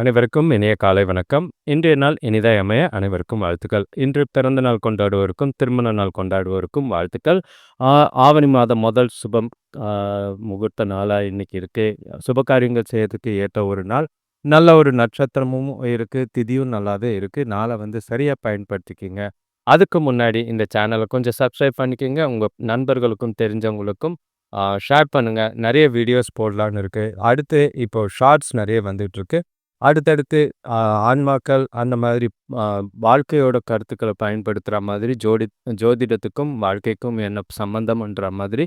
அனைவருக்கும் இனிய காலை வணக்கம். இன்றைய நாள் இனிதாய் அமைய அனைவருக்கும் வாழ்த்துக்கள். இன்று பிறந்த நாள் கொண்டாடுவோருக்கும் திருமண நாள் கொண்டாடுவோருக்கும் வாழ்த்துக்கள். ஆவணி மாதம் முதல் சுபம் முகூர்த்த நாளாக இன்னைக்கு இருக்கு. சுபகாரியங்கள் செய்யறதுக்கு ஏற்ற ஒரு நாள். நல்ல ஒரு நட்சத்திரமும் இருக்கு திதியும் நல்லாவே இருக்கு. நாளை வந்து சரியாக பயன்படுத்திக்கிங்க. அதுக்கு முன்னாடி இந்த சேனலை கொஞ்சம் சப்ஸ்கிரைப் பண்ணிக்கோங்க. உங்கள் நண்பர்களுக்கும் தெரிஞ்சவங்களுக்கும் ஷேர் பண்ணுங்கள் நிறைய வீடியோஸ் போடலான்னு இருக்குது அடுத்து இப்போ ஷார்ட்ஸ் நிறைய வந்துட்டுருக்கு அடுத்தடுத்து ஆன்மாக்கள் அந்த மாதிரி வாழ்க்கையோட கருத்துக்களை பயன்படுத்துகிற மாதிரி ஜோடி ஜோதிடத்துக்கும் வாழ்க்கைக்கும் என்ன சம்மந்தம்ன்ற மாதிரி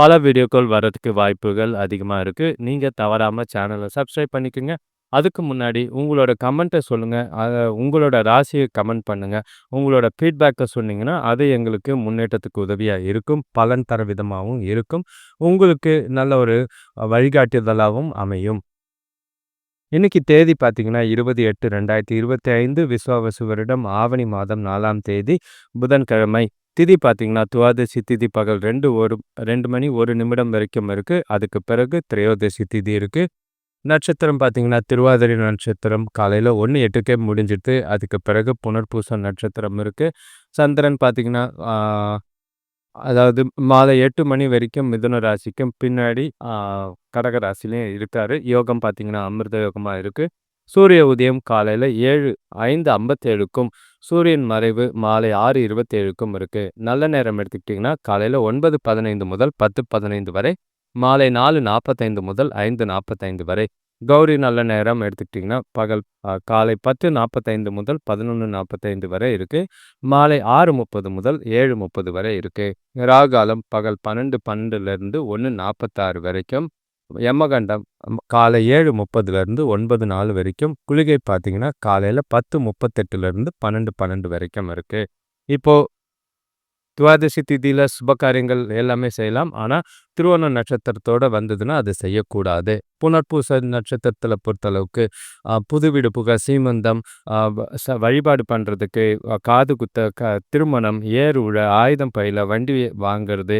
பல வீடியோக்கள் வர்றதுக்கு வாய்ப்புகள் அதிகமாக இருக்குது நீங்கள் தவறாமல் சேனலை சப்ஸ்கிரைப் பண்ணிக்கோங்க. அதுக்கு முன்னாடி உங்களோட கமெண்ட்டை சொல்லுங்கள் அதை உங்களோட ராசியை கமெண்ட் பண்ணுங்கள் உங்களோட ஃபீட்பேக்கை சொன்னீங்கன்னா அது எங்களுக்கு முன்னேற்றத்துக்கு உதவியாக இருக்கும். பலன் தர விதமாகவும் இருக்கும். உங்களுக்கு நல்ல ஒரு வழிகாட்டுதலாகவும் அமையும். இன்னைக்கு தேதி பார்த்தீங்கன்னா இருபது எட்டு ரெண்டாயிரத்தி இருபத்தி ஐந்து விஸ்வாவசு வருடம் ஆவணி மாதம் நாலாம் தேதி புதன்கிழமை. திதி பார்த்தீங்கன்னா துவாதசி திதி பகல் ரெண்டு ஒரு ரெண்டு மணி ஒரு நிமிடம் வரைக்கும் இருக்குது அதுக்கு பிறகு திரையோதசி திதி இருக்குது நட்சத்திரம் பார்த்தீங்கன்னா திருவாதிரை நட்சத்திரம். காலையில் ஒன்று எட்டுக்கே முடிஞ்சிட்டு அதுக்கு பிறகு புனர்பூசம் நட்சத்திரம் இருக்குது சந்திரன் பார்த்தீங்கன்னா அதாவது மாலை எட்டு மணி வரைக்கும் மிதுன ராசிக்கும் பின்னாடி கடக ராசிலையும் இருக்காரு. யோகம் பார்த்தீங்கன்னா, அமிர்த யோகமா இருக்கு. சூரிய உதயம் காலையில் ஏழு ஐந்து ஐம்பத்தேழுக்கும் சூரியன் மறைவு மாலை ஆறு இருபத்தேழுக்கும் இருக்கு. நல்ல நேரம் எடுத்துக்கிட்டிங்கன்னா, காலையில ஒன்பது பதினைந்து முதல் பத்து பதினைந்து வரை, மாலை நாலு நாற்பத்தைந்து முதல் ஐந்து நாற்பத்தைந்து வரை. கௌரி நல்ல நேரம் எடுத்துக்கிட்டிங்கன்னா பகல் காலை பத்து நாற்பத்தைந்து முதல் பதினொன்று நாற்பத்தைந்து வரை இருக்குது மாலை ஆறு முப்பது முதல் ஏழு முப்பது வரை இருக்குது ராகாலம் பகல் பன்னெண்டு பன்னெண்டுலேருந்து ஒன்று நாற்பத்தாறு வரைக்கும். யமகண்டம் காலை ஏழு முப்பதுலேருந்து ஒன்பது நாலு வரைக்கும். குளிகை பார்த்தீங்கன்னா காலையில் பத்து முப்பத்தெட்டுலேருந்து பன்னெண்டு பன்னெண்டு வரைக்கும் இருக்குது இப்போது துவாதசி திதியில் சுப காரியங்கள் எல்லாமே செய்யலாம். ஆனால் திருவோண நட்சத்திரத்தோடு வந்ததுன்னா அதை செய்யக்கூடாது. புனர்பூச நட்சத்திரத்தில் பொறுத்தளவுக்கு புது விடுப்புக சீமந்தம் வழிபாடு பண்ணுறதுக்கு காது குத்த க திருமணம் ஏர் உழ ஆயுதம் பயில வண்டி வாங்கிறது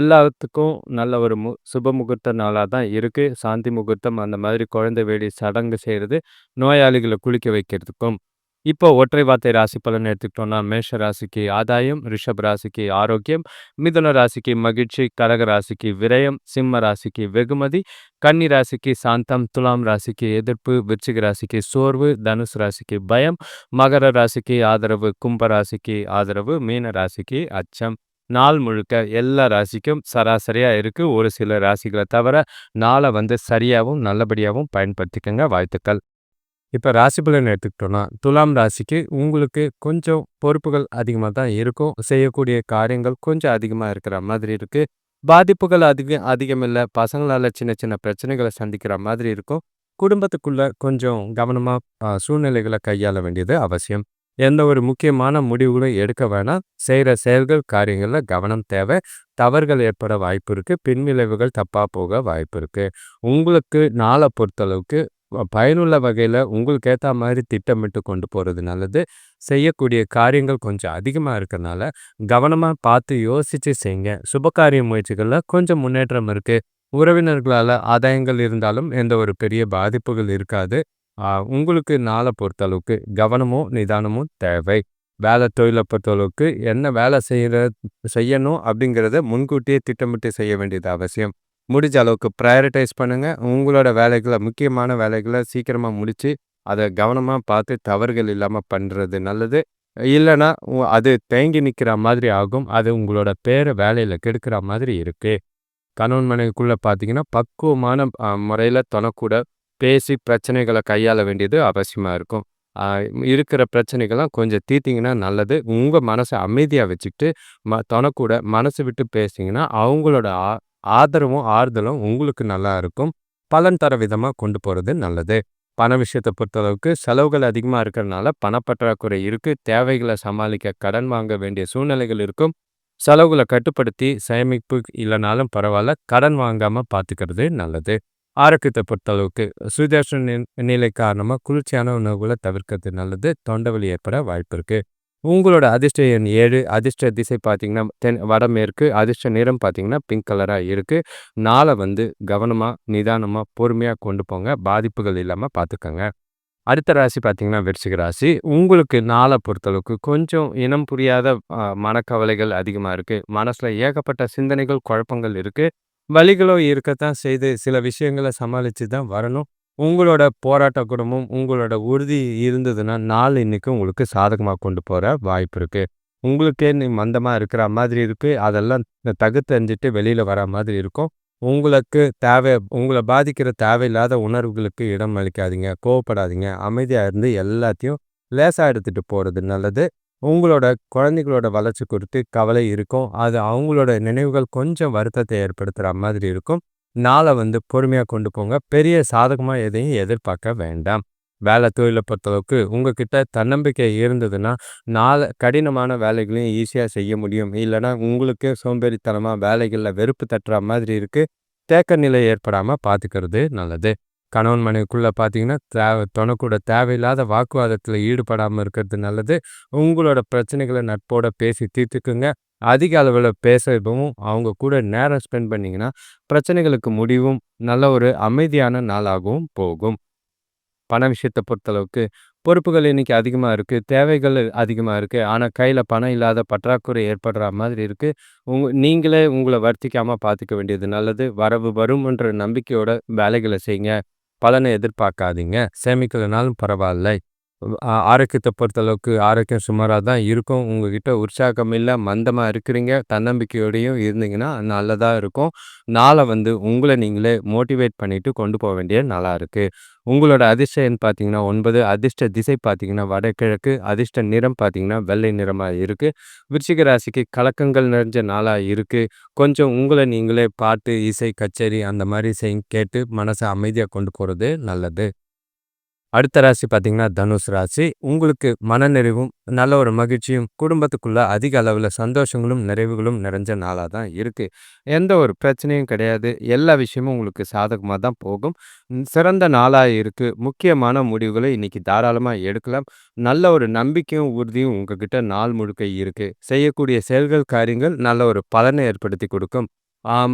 எல்லாத்துக்கும் நல்ல ஒரு மு சுப முகூர்த்த நாளாக தான் இருக்குது சாந்தி முகூர்த்தம் அந்த மாதிரி குழந்தை வேடி சடங்கு செய்கிறது நோயாளிகளை குளிக்க வைக்கிறதுக்கும். இப்போ ஒற்றை வார்த்தை ராசி பலன் எடுத்துக்கிட்டோம்னா மேஷ ராசிக்கு ஆதாயம் ரிஷப் ராசிக்கு ஆரோக்கியம் மிதுன ராசிக்கு மகிழ்ச்சி கடக ராசிக்கு விரயம் சிம்ம ராசிக்கு வெகுமதி கன்னி ராசிக்கு சாந்தம் துலாம் ராசிக்கு எதிர்ப்பு விருச்சிக ராசிக்கு சோர்வு தனுசு ராசிக்கு பயம் மகர ராசிக்கு ஆதரவு கும்ப ராசிக்கு ஆதரவு மீன ராசிக்கு அச்சம். நாள் முழுக்க எல்லா ராசிக்கும் சராசரியாக இருக்குது ஒரு சில ராசிகளை தவிர நாளை வந்து சரியாகவும் நல்லபடியாகவும் பயன்படுத்திக்கங்க. வாழ்த்துக்கள். இப்போ ராசி பலன் எடுத்துக்கிட்டோன்னா துலாம் ராசிக்கு உங்களுக்கு கொஞ்சம் பொறுப்புகள் அதிகமாக தான் இருக்கும். செய்யக்கூடிய காரியங்கள் கொஞ்சம் அதிகமாக இருக்கிற மாதிரி இருக்குது பாதிப்புகள் அதிகம் அதிகம் இல்லை. பசங்களால் சின்ன சின்ன பிரச்சனைகளை சந்திக்கிற மாதிரி இருக்கும். குடும்பத்துக்குள்ளே கொஞ்சம் கவனமாக சூழ்நிலைகளை கையாள வேண்டியது அவசியம். எந்த ஒரு முக்கியமான முடிவுகளும் எடுக்க வேணாம். செய்கிற செயல்கள் காரியங்களில் கவனம் தேவை. தவறுகள் ஏற்பட வாய்ப்பு இருக்குது பின்விளைவுகள் தப்பாக போக வாய்ப்பு இருக்குது உங்களுக்கு நாளை பொறுத்தளவுக்கு பயனுள்ள வகையில் உங்களுக்கு ஏற்ற மாதிரி திட்டமிட்டு கொண்டு போகிறது நல்லது. செய்யக்கூடிய காரியங்கள் கொஞ்சம் அதிகமாக இருக்கிறனால கவனமாக பார்த்து யோசித்து செய்யுங்க சுபகாரிய முயற்சிகளில் கொஞ்சம் முன்னேற்றம் இருக்குது உறவினர்களால் ஆதாயங்கள் இருந்தாலும் எந்த ஒரு பெரிய பாதிப்புகள் இருக்காது. உங்களுக்கு நாளை பொறுத்தளவுக்கு கவனமும் நிதானமும் தேவை. வேலை தொழிலை பொறுத்தளவுக்கு என்ன வேலை செய்கிற செய்யணும் அப்படிங்கிறத முன்கூட்டியே திட்டமிட்டு செய்ய வேண்டியது அவசியம். முடிஞ்ச அளவுக்கு ப்ரையாரிட்டைஸ் பண்ணுங்கள் உங்களோட வேலைகளை முக்கியமான வேலைகளை சீக்கிரமாக முடித்து அதை கவனமாக பார்த்து தவறுகள் இல்லாமல் பண்ணுறது நல்லது. இல்லைன்னா அது தேங்கி நிற்கிற மாதிரி ஆகும். அது உங்களோட பேரை வேலையில் கெடுக்கிற மாதிரி இருக்குது கணவன் மனைவிக்குள்ளே பார்த்தீங்கன்னா பக்குவமான முறையில் தனக்கூட பேசி பிரச்சனைகளை கையாள வேண்டியது அவசியமாக இருக்கும். இருக்கிற பிரச்சனைகள்லாம் கொஞ்சம் தீர்த்திங்கன்னா நல்லது. உங்கள் மனசை அமைதியாக வச்சுக்கிட்டு ம தனக்கூட மனசு விட்டு பேசிங்கன்னா அவங்களோட ஆதரவும் ஆறுதலும் உங்களுக்கு நல்லா இருக்கும். பலன் தர விதமாக கொண்டு போகிறது நல்லது. பண விஷயத்தை பொறுத்தளவுக்கு செலவுகள் அதிகமாக இருக்கிறனால பணப்பற்றாக்குறை இருக்குது தேவைகளை சமாளிக்க கடன் வாங்க வேண்டிய சூழ்நிலைகள் இருக்கும். செலவுகளை கட்டுப்படுத்தி சேமிப்பு இல்லைனாலும் பரவாயில்ல. கடன் வாங்காமல் பார்த்துக்கிறது நல்லது. ஆரோக்கியத்தை பொறுத்தளவுக்கு சுதேஷ நிலை காரணமாக குளிர்ச்சியான உணவுகளை தவிர்க்கிறது நல்லது. தொண்டவலி ஏற்பட வாய்ப்பு இருக்குது உங்களோட அதிர்ஷ்ட எண் ஏழு அதிர்ஷ்ட திசை பார்த்தீங்கன்னா தென் வடமேற்கு அதிர்ஷ்ட நிறம் பார்த்தீங்கன்னா பிங்க் கலராக இருக்குது நாளை வந்து கவனமாக நிதானமாக பொறுமையாக கொண்டு போங்க பாதிப்புகள் இல்லாமல் பார்த்துக்கோங்க அடுத்த ராசி பார்த்தீங்கன்னா, விருச்சிக ராசி. உங்களுக்கு நாள பொறுத்தளவுக்கு கொஞ்சம் இனம் புரியாத மனக்கவலைகள் அதிகமா இருக்கு. மனசுல ஏகப்பட்ட சிந்தனைகள், குழப்பங்கள் இருக்கு. வழிகளோ இருக்கத்தான் செய்து, சில விஷயங்கள சமாளிச்சு தான் வரணும். உங்களோட போராட்ட குணமும், உங்களோட உறுதி இருந்ததுன்னா, நாள் இன்னைக்கு உங்களுக்கு சாதகமாக கொண்டு போகிற வாய்ப்பு இருக்குது உங்களுக்கே நீ இருக்கிற மாதிரி இருக்குது அதெல்லாம் தகுத்தறிஞ்சிட்டு வெளியில் வர மாதிரி இருக்கும். உங்களுக்கு தேவை உங்களை பாதிக்கிற தேவையில்லாத உணர்வுகளுக்கு இடம் அளிக்காதீங்க. கோவப்படாதீங்க. அமைதியாக இருந்து எல்லாத்தையும் லேசாக எடுத்துகிட்டு போகிறது நல்லது. உங்களோட குழந்தைகளோட வளர்ச்சி குறித்து கவலை இருக்கும். அது அவங்களோட நினைவுகள் கொஞ்சம் வருத்தத்தை ஏற்படுத்துகிற மாதிரி இருக்கும். நாளை வந்து பொறுமையாக கொண்டு போங்க. பெரிய சாதகமாக எதையும் எதிர்பார்க்க வேண்டாம். வேலை தொழிலை பொறுத்தளவுக்கு உங்ககிட்ட தன்னம்பிக்கை இருந்ததுன்னா, நாளை கடினமான வேலைகளையும் ஈஸியாக செய்ய முடியும். இல்லைனா உங்களுக்கே சோம்பேறித்தனமாக வேலைகளில் வெறுப்பு தட்டுற மாதிரி இருக்குது தேக்க நிலை ஏற்படாமல் பார்த்துக்கிறது நல்லது. கணவன் மனைவிக்குள்ளே பார்த்தீங்கன்னா, தேவை தொனக்கூட தேவையில்லாத வாக்குவாதத்தில் ஈடுபடாமல் இருக்கிறது நல்லது. உங்களோட பிரச்சனைகளை நட்போட பேசி தீர்த்துக்குங்க. அதிக அளவில் பேசவும், அவங்க கூட நேரம் ஸ்பெண்ட் பண்ணிங்கன்னா பிரச்சனைகளுக்கு முடிவும் நல்ல ஒரு அமைதியான நாளாகவும் போகும். பண விஷயத்தை பொறுத்தளவுக்கு, பொறுப்புகள் இன்றைக்கி அதிகமாக இருக்குது தேவைகள் அதிகமாக இருக்குது ஆனால் கையில் பணம் இல்லாத பற்றாக்குறை ஏற்படுற மாதிரி இருக்குது உங் நீங்களே உங்களை வருத்திக்காமல் பார்த்துக்க வேண்டியது நல்லது. வரவு வரும்ன்ற நம்பிக்கையோட வேலைகளை செய்யுங்க. பலனை எதிர்பார்க்காதீங்க. சேமிக்கலனாலும் பரவாயில்லை ஆரோக்கியத்தை பொறுத்தளவுக்கு ஆரோக்கியம் சுமாராக தான் இருக்கும். உங்ககிட்ட உற்சாகம் இல்லை மந்தமாக இருக்கிறீங்க. தன்னம்பிக்கையோடையும் இருந்தீங்கன்னா, நல்லதாக இருக்கும். நாளை வந்து உங்களை நீங்களே மோட்டிவேட் பண்ணிவிட்டு கொண்டு போக வேண்டிய நாளாக இருக்குது உங்களோட அதிர்ஷ்டம்னு பார்த்தீங்கன்னா ஒன்பது அதிர்ஷ்ட திசை பார்த்தீங்கன்னா வடகிழக்கு. அதிர்ஷ்ட நிறம் பார்த்தீங்கன்னா வெள்ளை நிறமாக இருக்குது விருச்சிக ராசிக்கு கலக்கங்கள் நிறைஞ்ச நாளாக இருக்குது கொஞ்சம் உங்களை நீங்களே பாட்டு, இசை, கச்சேரி அந்த மாதிரி செய் கேட்டு மனசை அமைதியாக கொண்டு போகிறது நல்லது. அடுத்த ராசி பார்த்தீங்கன்னா, தனுசு ராசி. உங்களுக்கு மனநிறைவும், நல்ல ஒரு மகிழ்ச்சியும், குடும்பத்துக்குள்ள அதிக அளவில் சந்தோஷங்களும், நிறைவுகளும் நிறைஞ்ச நாளாக தான் இருக்கு. எந்த ஒரு பிரச்சனையும் கிடையாது. எல்லா விஷயமும் உங்களுக்கு சாதகமாக தான் போகும். சிறந்த நாளாக இருக்கு. முக்கியமான முடிவுகளை இன்னைக்கு தாராளமாக எடுக்கலாம். நல்ல ஒரு நம்பிக்கையும், உறுதியும் உங்ககிட்ட நாள் முழுக்க இருக்கு. செய்யக்கூடிய செயல்கள், காரியங்கள் நல்ல ஒரு பலனை ஏற்படுத்தி கொடுக்கும்.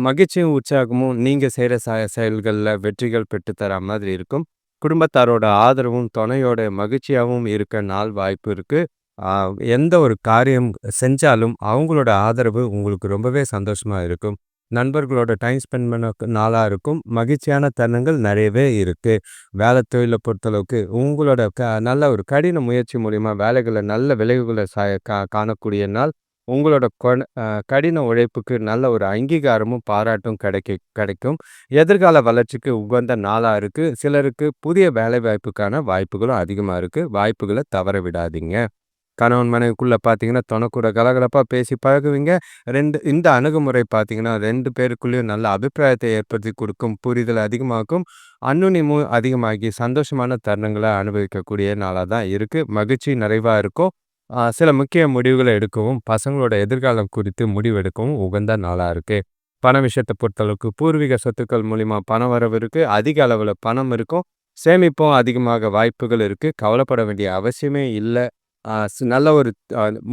மகிழ்ச்சியும், உற்சாகமும் நீங்கள் செய்கிற ச செயல்களில் வெற்றிகள் பெற்று தர மாதிரி இருக்கும். குடும்பத்தாரோட ஆதரவும், துணையோட மகிழ்ச்சியாகவும் இருக்க நாள் வாய்ப்பு இருக்குது எந்த ஒரு காரியம் செஞ்சாலும் அவங்களோட ஆதரவு உங்களுக்கு ரொம்பவே சந்தோஷமாக இருக்கும். நண்பர்களோட டைம் ஸ்பெண்ட் பண்ண நாளாக இருக்கும். மகிழ்ச்சியான தருணங்கள் நிறையவே இருக்கு. வேலை தொழிலை பொறுத்தளவுக்கு உங்களோட க நல்ல ஒரு கடின முயற்சி மூலிமா வேலைகளை நல்ல விளைவுகளை ச கா காணக்கூடிய நாள். உங்களோட கடின உழைப்புக்கு நல்ல ஒரு அங்கீகாரமும், பாராட்டும் கிடைக்க கிடைக்கும். எதிர்கால வளர்ச்சிக்கு உகந்த நாளாக இருக்குது சிலருக்கு புதிய வேலைவாய்ப்புக்கான வாய்ப்புகளும் அதிகமாக இருக்கு. வாய்ப்புகளை தவற விடாதீங்க. கணவன் மனைவிக்குள்ளே பார்த்தீங்கன்னா, தொணக்கூட கலகலப்பாக பேசி பழகுவீங்க. ரெண்டு இந்த அணுகுமுறை பார்த்தீங்கன்னா, ரெண்டு பேருக்குள்ளேயும் நல்ல அபிப்பிராயத்தை ஏற்படுத்தி கொடுக்கும். புரிதல் அதிகமாகும் அந்யுன்யமும் அதிகமாகி சந்தோஷமான தருணங்களை அனுபவிக்கக்கூடிய நாளாக தான் இருக்குது மகிழ்ச்சி நிறைவாக இருக்கும். சில முக்கிய முடிவுகளை எடுக்கவும், பசங்களோட எதிர்காலம் குறித்து முடிவெடுக்கவும் உகந்த நாளாக இருக்கு. பண விஷயத்தை பொறுத்தளவுக்கு பூர்வீக சொத்துக்கள் மூலிமா பணம் வரவு இருக்குது அதிக அளவில் பணம் இருக்கும். சேமிப்பும் அதிகமாக வாய்ப்புகள் இருக்குது கவலைப்பட வேண்டிய அவசியமே இல்லை நல்ல ஒரு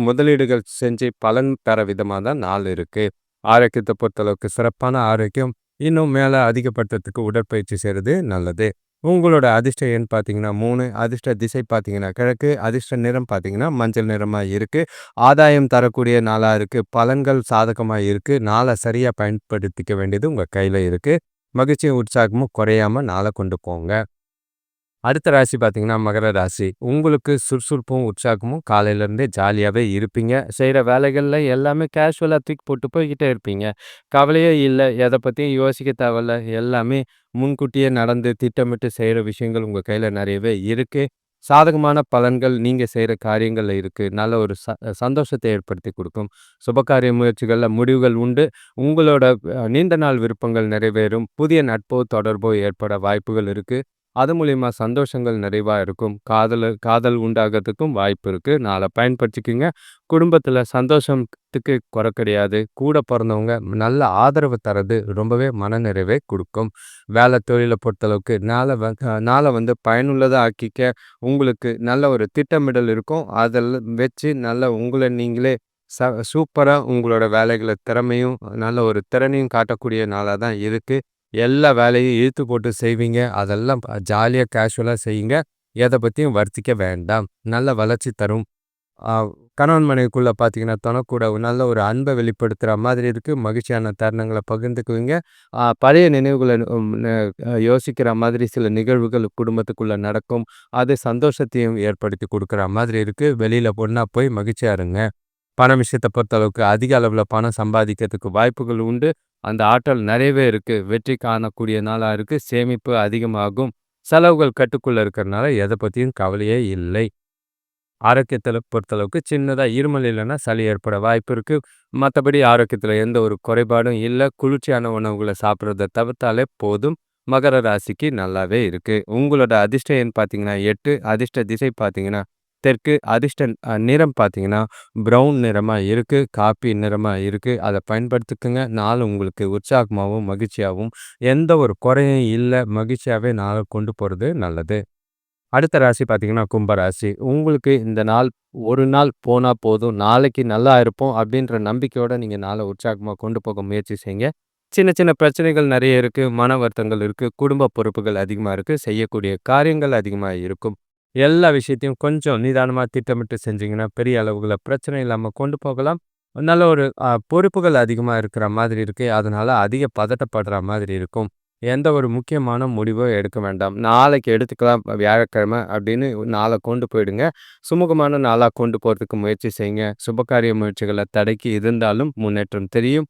முதலீடுகள் செஞ்சு பலன் பெற விதமாக தான் நாள் இருக்குது ஆரோக்கியத்தை பொறுத்தளவுக்கு சிறப்பான ஆரோக்கியம். இன்னும் மேலே அதிகப்படுத்துறதுக்கு உடற்பயிற்சி செய்கிறது நல்லது. உங்களோட அதிர்ஷ்ட எண் பார்த்தீங்கன்னா மூணு அதிர்ஷ்ட திசை பார்த்தீங்கன்னா கிழக்கு. அதிர்ஷ்ட நிறம் பார்த்தீங்கன்னா மஞ்சள் நிறமாக இருக்குது ஆதாயம் தரக்கூடிய நாளாக இருக்குது பலன்கள் சாதகமாக இருக்குது நாளை சரியாக பயன்படுத்திக்க வேண்டியது உங்கள் கையில் இருக்குது மகிழ்ச்சியும், உற்சாகமும் குறையாம நாளை கொண்டு போங்க. அடுத்த ராசி பார்த்தீங்கன்னா, மகர ராசி. உங்களுக்கு சுறுசுறுப்பும், உற்சாகமும் காலையிலேருந்தே ஜாலியாகவே இருப்பீங்க. செய்கிற வேலைகளில் எல்லாமே கேஷுவலாக தூக்கி போட்டு போய்கிட்டே இருப்பீங்க. கவலையே இல்லை எதை பற்றியும் யோசிக்க தேவையில்ல. எல்லாமே முன்கூட்டியே நடந்து திட்டமிட்டு செய்கிற விஷயங்கள் உங்கள் கையில் நிறையவே இருக்குது சாதகமான பலன்கள் நீங்கள் செய்கிற காரியங்களில் இருக்குது நல்ல ஒரு ச சந்தோஷத்தை ஏற்படுத்தி கொடுக்கும். சுபகாரிய முயற்சிகளில் முடிவுகள் உண்டு. உங்களோட நீண்ட நாள் விருப்பங்கள் நிறைவேறும். புதிய நட்போ, தொடர்போ ஏற்பட வாய்ப்புகள் இருக்குது அது மூலிமா சந்தோஷங்கள் நிறைவாக இருக்கும். காதல் காதல் உண்டாகறதுக்கும் வாய்ப்பு இருக்குது நான் அதை பயன்படுத்திக்கிங்க குடும்பத்தில் சந்தோஷத்துக்கு குறை கிடையாது. கூட பிறந்தவங்க நல்ல ஆதரவு தர்றது ரொம்பவே மனநிறைவை கொடுக்கும் வேலை தொழிலை பொறுத்தளவுக்கு நாளை வ நாளை வந்து பயனுள்ளதாக ஆக்கிக்க உங்களுக்கு நல்ல ஒரு திட்டமிடல் இருக்கும். அதில் வச்சு நல்ல உங்களை நீங்களே ச சூப்பராக உங்களோட வேலைகளை திறமையும், நல்ல ஒரு திறனையும் காட்டக்கூடிய நாளாக தான் இருக்குது எல்லா வேலையும் இழுத்து போட்டு செய்வீங்க. அதெல்லாம் ஜாலியாக கேஷுவலாக செய்யுங்க. எதை பற்றியும் வருத்திக்க வேண்டாம். நல்ல வளர்ச்சி தரும். கணவன் மனைவிக்குள்ளே பார்த்தீங்கன்னா தனக்கூட நல்ல ஒரு அன்பை வெளிப்படுத்துகிற மாதிரி இருக்குது மகிழ்ச்சியான தருணங்களை பகிர்ந்துக்குவீங்க. பழைய நினைவுகளை யோசிக்கிற மாதிரி சில நிகழ்வுகள் குடும்பத்துக்குள்ளே நடக்கும். அது சந்தோஷத்தையும் ஏற்படுத்தி கொடுக்குற மாதிரி இருக்குது வெளியில் பொண்ணாக போய் மகிழ்ச்சியாக இருங்க. பண விஷயத்தை பொறுத்தளவுக்கு அதிக அளவில் பணம் சம்பாதிக்கிறதுக்கு வாய்ப்புகள் உண்டு. அந்த ஆற்றல் நிறையவே இருக்குது வெற்றி காணக்கூடிய நாளாக இருக்குது சேமிப்பு அதிகமாகும். செலவுகள் கட்டுக்குள்ளே இருக்கிறனால எதை பற்றியும் கவலையே இல்லை. ஆரோக்கியத்தில் பொறுத்தளவுக்கு சின்னதாக இருமல் இல்லைன்னா சளி ஏற்பட வாய்ப்பு இருக்குது மற்றபடி ஆரோக்கியத்தில் எந்த ஒரு குறைபாடும் இல்லை. குளிர்ச்சியான உணவுகளை சாப்பிட்றத தவிர்த்தாலே போதும். மகர ராசிக்கு நல்லாவே இருக்குது உங்களோட அதிர்ஷ்ட எண் பார்த்தீங்கன்னா எட்டு. அதிர்ஷ்ட திசை பார்த்தீங்கன்னா தெற்கு அதிர்ஷ்ட நிறம் பார்த்தீங்கன்னா ப்ரௌன் நிறமாக இருக்குது காப்பி நிறமாக இருக்குது அதை பயன்படுத்திக்கோங்க. நாள் உங்களுக்கு உற்சாகமாகவும் மகிழ்ச்சியாகவும் எந்த ஒரு குறையும் இல்லை. மகிழ்ச்சியாகவே நாளை கொண்டு போகிறது நல்லது. அடுத்த ராசி பார்த்தீங்கன்னா கும்பராசி உங்களுக்கு இந்த நாள் ஒரு நாள் போனால் போதும். நாளைக்கு நல்லா இருப்போம் அப்படின்ற நம்பிக்கையோடு நீங்கள் நாளை உற்சாகமாக கொண்டு போக முயற்சி செய்யுங்க. சின்ன சின்ன பிரச்சனைகள் நிறைய இருக்குது மன வருத்தங்கள் இருக்குது குடும்ப பொறுப்புகள் அதிகமாக இருக்குது செய்யக்கூடிய காரியங்கள் அதிகமாக இருக்கும். எல்லா விஷயத்தையும் கொஞ்சம் நிதானமாக திட்டமிட்டு செஞ்சிங்கன்னா பெரிய அளவுகளை பிரச்சனை இல்லாமல் கொண்டு போகலாம். நல்ல ஒரு பொறுப்புகள் அதிகமாக இருக்கிற மாதிரி இருக்குது அதனால் அதிக பதட்டப்படுற மாதிரி இருக்கும். எந்த ஒரு முக்கியமான முடிவோ எடுக்க வேண்டாம். நாளைக்கு எடுத்துக்கலாம் வியாழக்கிழமை அப்படின்னு நாளை கொண்டு போயிடுங்க. சுமூகமான நாளாக கொண்டு போகிறதுக்கு முயற்சி செய்யுங்க. சுபகாரிய முயற்சிகளை தடைக்கு இருந்தாலும் முன்னேற்றம் தெரியும்.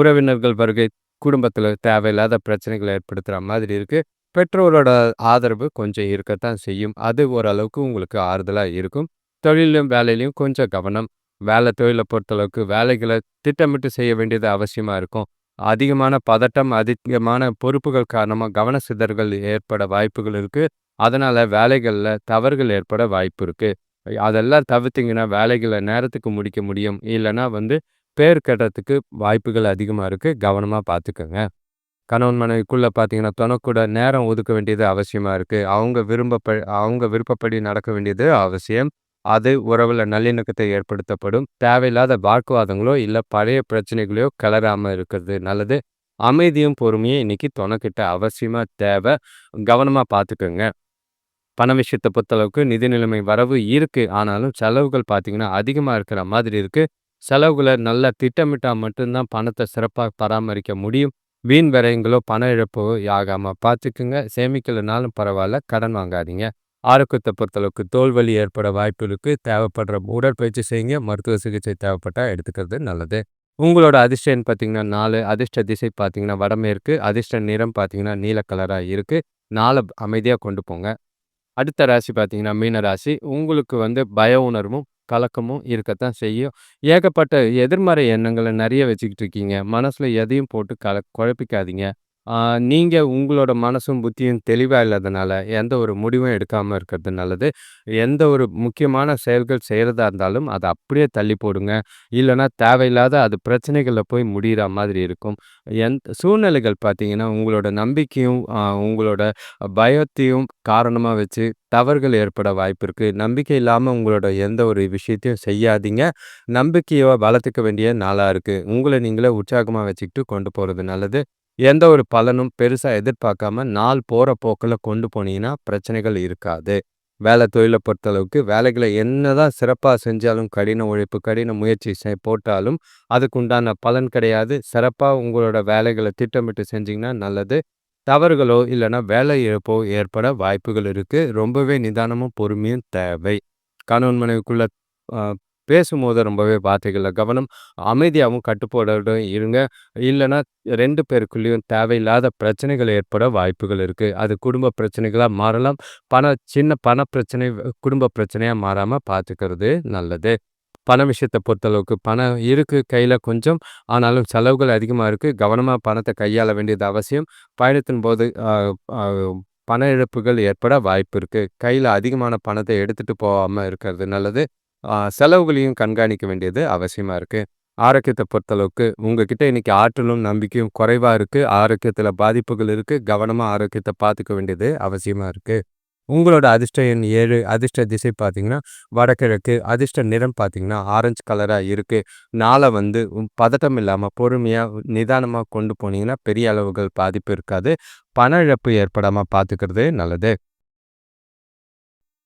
உறவினர்கள் வருகை குடும்பத்தில் தேவையில்லாத பிரச்சனைகளை ஏற்படுத்துகிற மாதிரி இருக்குது பெற்றோரோட ஆதரவு கொஞ்சம் இருக்கத்தான் செய்யும். அது ஓரளவுக்கு உங்களுக்கு ஆறுதலாக இருக்கும். தொழிலும் வேலையிலையும் கொஞ்சம் கவனம். வேலை தொழிலை பொறுத்தளவுக்கு வேலைகளை திட்டமிட்டு செய்ய வேண்டியது அவசியமாக இருக்கும். அதிகமான பதட்டம் அதிகமான பொறுப்புகள் காரணமாக கவன சிதறல்கள் ஏற்பட வாய்ப்புகள் இருக்குது அதனால் வேலைகளில் தவறுகள் ஏற்பட வாய்ப்பு இருக்குது அதெல்லாம் தவிர்த்திங்கன்னா வேலைகளை நேரத்துக்கு முடிக்க முடியும். இல்லைன்னா வந்து பேர் கட்டுறதுக்கு வாய்ப்புகள் அதிகமாக இருக்குது கவனமாக பார்த்துக்கோங்க. கணவன் மனைவிக்குள்ளே பார்த்தீங்கன்னா துணக்கூட நேரம் ஒதுக்க வேண்டியது அவசியமாக இருக்குது அவங்க விரும்பப்ப அவங்க விருப்பப்படி நடக்க வேண்டியது அவசியம். அது உறவில் நல்லிணக்கத்தை ஏற்படுத்தப்படும். தேவையில்லாத வாக்குவாதங்களோ இல்லை பழைய பிரச்சனைகளையோ கிளறாமல் இருக்கிறது நல்லது. அமைதியும் பொறுமையும் இன்னைக்கு துணக்கிட்ட அவசியமாக தேவை. கவனமாக பார்த்துக்கோங்க பண விஷயத்தை பொறுத்தளவுக்கு நிதி நிலைமை வரவு இருக்குது ஆனாலும் செலவுகள் பார்த்திங்கன்னா அதிகமாக இருக்கிற மாதிரி இருக்குது செலவுகளை நல்லா திட்டமிட்டால் மட்டும்தான் பணத்தை சிறப்பாக பராமரிக்க முடியும். வீண் விரயங்களோ பண இழப்போ ஆகாமல் பார்த்துக்குங்க சேமிக்கலைனாலும் பரவாயில்ல கடன் வாங்காதீங்க. ஆரோக்கியத்தை பொறுத்தளவுக்கு தோல்வலி ஏற்பட வாய்ப்பு இருக்குது தேவைப்படுற உடற்பயிற்சி செய்யுங்க. மருத்துவ சிகிச்சை தேவைப்பட்டால் எடுத்துக்கிறது நல்லது. உங்களோட அதிர்ஷ்டம் பார்த்தீங்கன்னா நாலு. அதிர்ஷ்ட திசை பார்த்தீங்கன்னா வடமேற்கு. அதிர்ஷ்ட நிறம் பார்த்தீங்கன்னா நீல கலராக இருக்குது நாளை அமைதியாக கொண்டு போங்க. அடுத்த ராசி பார்த்தீங்கன்னா மீன ராசி. உங்களுக்கு வந்து பய உணர்வும் கலக்கமும் இருக்கத்தான் செய்யும். ஏகப்பட்ட எதிர்மறை எண்ணங்களை நிறைய வச்சுக்கிட்டு இருக்கீங்க. மனசில் எதையும் போட்டு கல குழப்பிக்காதீங்க. நீங்கள் உங்களோட மனசும் புத்தியும் தெளிவாக இல்லாதனால எந்த ஒரு முடிவும் எடுக்காமல் இருக்கிறது நல்லது. எந்த ஒரு முக்கியமான செயல்கள் செய்கிறதா இருந்தாலும் அதை அப்படியே தள்ளி போடுங்க. இல்லைன்னா தேவையில்லாத அது பிரச்சனைகளில் போய் முடிகிற மாதிரி இருக்கும். எந் சூழ்நிலைகள் பார்த்தீங்கன்னா உங்களோட நம்பிக்கையும் உங்களோட பயத்தையும் காரணமாக வச்சு தவறுகள் ஏற்பட வாய்ப்பு இருக்குது நம்பிக்கை இல்லாமல் உங்களோட எந்த ஒரு விஷயத்தையும் செய்யாதீங்க. நம்பிக்கையை வளர்த்துக்க வேண்டிய நாளாக இருக்குது உங்களை நீங்களே உற்சாகமாக வச்சுக்கிட்டு கொண்டு போகிறது நல்லது. எந்த ஒரு பலனும் பெருசாக எதிர்பார்க்காம நாள் போகிற போக்கில் கொண்டு போனீங்கன்னா பிரச்சனைகள் இருக்காது. வேலை தொழிலை பொறுத்தளவுக்கு வேலைகளை என்னதான் சிறப்பாக செஞ்சாலும் கடின உழைப்பு கடின முயற்சி செய் போட்டாலும் அதுக்கு உண்டான பலன் கிடையாது. சிறப்பாக உங்களோட வேலைகளை திட்டமிட்டு செஞ்சிங்கன்னா நல்லது. தவறுகளோ இல்லைன்னா வேலை இழப்போ ஏற்பட வாய்ப்புகள் இருக்குது ரொம்பவே நிதானமும் பொறுமையும் தேவை. கணவன் மனைவிக்குள்ள பேசும்போது ரொம்பவே வார்த்தைகளில் கவனம் அமைதியாகவும் கட்டுப்பாடும் இருங்க. இல்லைன்னா ரெண்டு பேருக்குள்ளேயும் தேவையில்லாத பிரச்சனைகள் ஏற்பட வாய்ப்புகள் இருக்குது அது குடும்ப பிரச்சனைகளாக மாறலாம். பண சின்ன பண பிரச்சனை குடும்ப பிரச்சனையாக மாறாமல் பார்த்துக்கிறது நல்லது. பண விஷயத்தை பொறுத்தளவுக்கு பணம் இருக்குது கையில் கொஞ்சம். ஆனாலும் செலவுகள் அதிகமாக இருக்குது கவனமாக பணத்தை கையாள வேண்டியது அவசியம். பயணத்தின் போது பண இழப்புகள் ஏற்பட வாய்ப்பு இருக்குது கையில் அதிகமான பணத்தை எடுத்துகிட்டு போகாமல் இருக்கிறது நல்லது. செலவுகளையும் கண்காணிக்க வேண்டியது அவசியமாக இருக்குது ஆரோக்கியத்தை பொறுத்தளவுக்கு உங்ககிட்ட இன்னைக்கு ஆற்றலும் நம்பிக்கையும் குறைவாக இருக்குது ஆரோக்கியத்தில் பாதிப்புகள் இருக்குது கவனமாக ஆரோக்கியத்தை பார்த்துக்க வேண்டியது அவசியமாக இருக்குது உங்களோட அதிர்ஷ்ட எண் ஏழு அதிர்ஷ்ட திசை பார்த்தீங்கன்னா வடகிழக்கு அதிர்ஷ்ட நிறம் பார்த்தீங்கன்னா ஆரஞ்சு கலராக இருக்குது நாளை வந்து பதட்டம் இல்லாமல் பொறுமையாக நிதானமாக கொண்டு போனீங்கன்னா பெரிய அளவுகள் பாதிப்பு இருக்காது. பண இழப்பு ஏற்படாமல் பார்த்துக்கிறது நல்லது.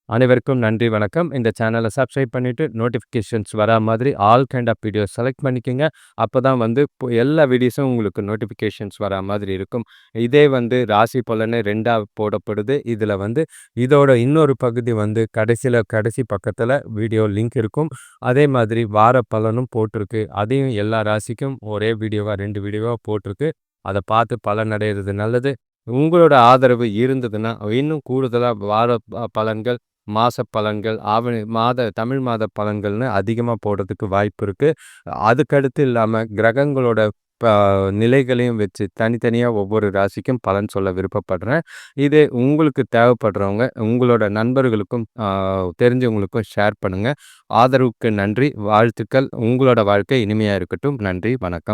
அனைவருக்கும் நன்றி வணக்கம். இந்த சேனலை சப்ஸ்கிரைப் பண்ணிவிட்டு நோட்டிஃபிகேஷன்ஸ் வரா மாதிரி all kind of videos select பண்ணிக்கங்க. அப்பதான் வந்து இப்போ எல்லா வீடியோஸும் உங்களுக்கு நோட்டிஃபிகேஷன்ஸ் வரா மாதிரி இருக்கும். இதே வந்து ராசி பலனே ரெண்டாக போடப்படுது. இதில் வந்து இதோட இன்னொரு பகுதி வந்து கடைசியில் கடைசி பக்கத்தில் வீடியோ லிங்க் இருக்கும். அதே மாதிரி வார பலனும் போட்டிருக்கு. அதையும் எல்லா ராசிக்கும் ஒரே வீடியோவாக ரெண்டு வீடியோவாக போட்டிருக்கு. அதை பார்த்து பலனடைறது நல்லது. உங்களோட ஆதரவு இருந்ததுன்னா, இன்னும் கூடுதலாக வார பலன்கள், மாச பலன்கள், ஆவணி மாத தமிழ் மாத பலன்கள்னு அதிகமாக போடுறதுக்கு வாய்ப்பு இருக்குது அதுக்கடுத்து இல்லாமல் கிரகங்களோட ப நிலைகளையும் வச்சு தனித்தனியாக ஒவ்வொரு ராசிக்கும் பலன் சொல்ல விருப்பப்படுறேன். இது உங்களுக்கு தேவைப்படுறவங்க, உங்களோட நண்பர்களுக்கும் தெரிஞ்சவங்களுக்கும் ஷேர் பண்ணுங்கள் ஆதரவுக்கு நன்றி. வாழ்த்துக்கள். உங்களோட வாழ்க்கை இனிமையாக இருக்கட்டும். நன்றி. வணக்கம்.